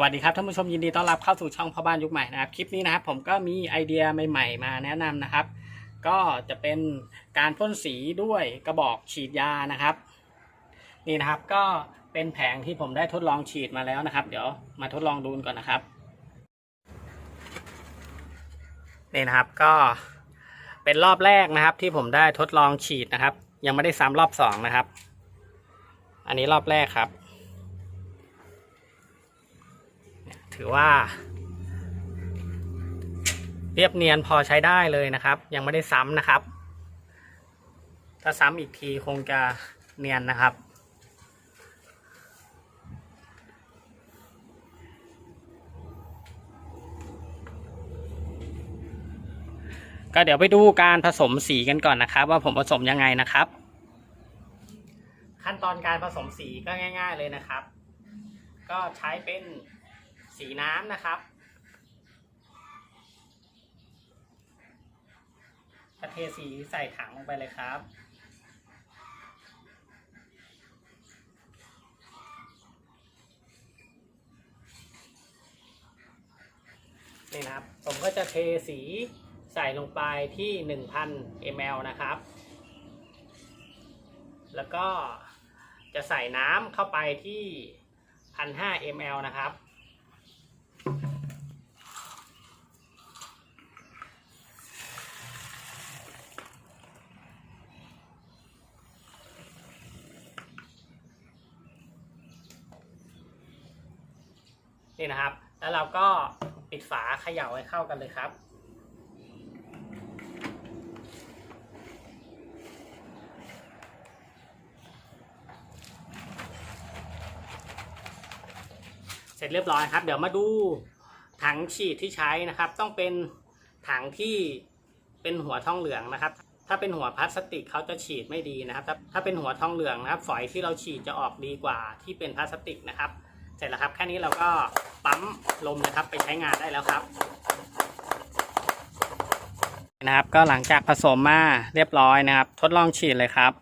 วัสดีครับท่านผู้ชมยินดีต้อนรับเข้าสู่ช่องพ่อบ้านยุคใหม่นะครับคลิปนี้นะครับผมก็มีไอเดียใหม่ ๆ มาแนะนำนะครับ ก็จะเป็นการพ่นสีด้วยกระบอกฉีดยานะครับ นี่นะครับก็เป็นแผงที่ผมได้ทดลองฉีดมาแล้วนะครับ เดี๋ยวมาทดลองดูกันก่อนนะครับนี่นะครับก็เป็นรอบแรกนะครับ ที่ผมได้ทดลองฉีดนะครับ ยังไม่ได้ซ้ำรอบสองนะครับ อันนี้รอบแรกครับ ถือว่า เรียบเนียนพอใช้ได้เลยนะครับ ยังไม่ได้ซ้ำนะครับ ถ้าซ้ำอีกทีคงจะเนียนนะครับก็เดี๋ยวไปดูการผสมสีกันก่อนนะครับ ว่าผมผสมยังไงนะครับ ขั้นตอนการผสมสีก็ง่าย ๆเลยนะครับ ก็ใช้เป็น สีน้ำนะครับก็เทสีใส่ถังลงไปเลยครับ นี่นะครับ ผมก็จะเทสีใส่ลงไปที่ 1,000 ml นะครับ แล้วก็จะใส่น้ำเข้าไปที่ 1,500 ml นะครับ นี่นะครับ แล้วเราก็ปิดฝาเขย่าให้เข้ากันเลยครับ เสร็จเรียบร้อยครับ เดี๋ยวมาดูถังฉีดที่ใช้นะครับ ต้องเป็นถังที่เป็นหัวทองเหลืองนะครับ ถ้าเป็นหัวพลาสติกเขาจะฉีดไม่ดีนะครับ ถ้าเป็นหัวทองเหลืองนะครับ ฝอยที่เราฉีดจะออกดีกว่าที่เป็นพลาสติกนะครับ เสร็จแล้วครับแค่นี้เราก็ปั๊มลมนะครับไปใช้งานได้แล้วครับนะครับ ก็หลังจากผสมมาเรียบร้อยนะครับ ทดลองฉีดเลยครับ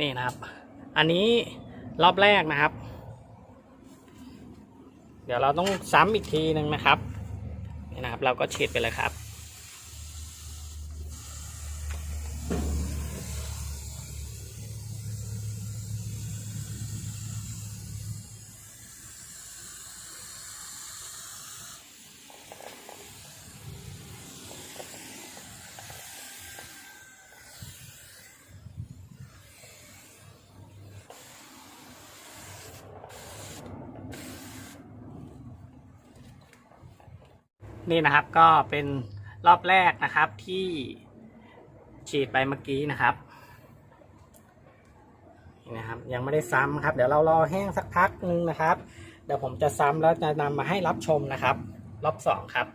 นี่นะครับ อันนี้รอบแรกนะครับ เดี๋ยวเราต้องซ้ำอีกทีหนึ่งนะครับนี่นะครับ เราก็ฉีดไปเลยครับ นี่นะครับก็เป็นรอบแรกนะครับที่ฉีดไปเมื่อกี้นะครับนี่นะครับ ยังไม่ได้ซ้ำครับ เดี๋ยวเรารอแห้งสักพักนึงนะครับ เดี๋ยวผมจะซ้ำแล้วจะนำมาให้รับชมนะครับ รอบสองครับ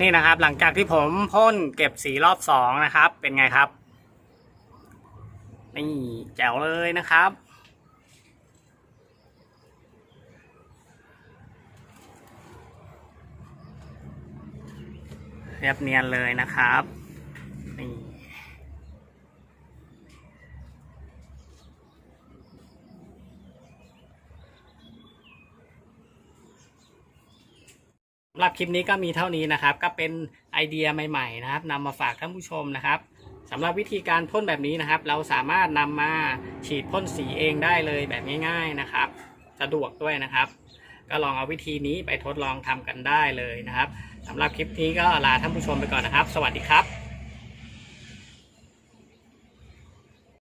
นี่นะครับ หลังจากที่ผมพ่นเก็บสีรอบสองนะครับ เป็นไงครับนี่แจ๋วเลยนะครับ เรียบเนียนเลยนะครับำหรับคลิปนี้ก็มีเท่านี้นะครับ ก็เป็นไอเดียใหม่ๆนะครับนำมาฝากท่านผู้ชมนะครับสำหรับวิธีการพ่นแบบนี้นะครับ เราสามารถนำมาฉีดพ่นสีเองได้เลยแบบง่าย ๆนะครับ สะดวกด้วยนะครับ ก็ลองเอาวิธีนี้ไปทดลองทำกันได้เลยนะครับสำหรับคลิปนี้ก็ลาท่านผู้ชมไปก่อนนะครับ สวัสดีครับ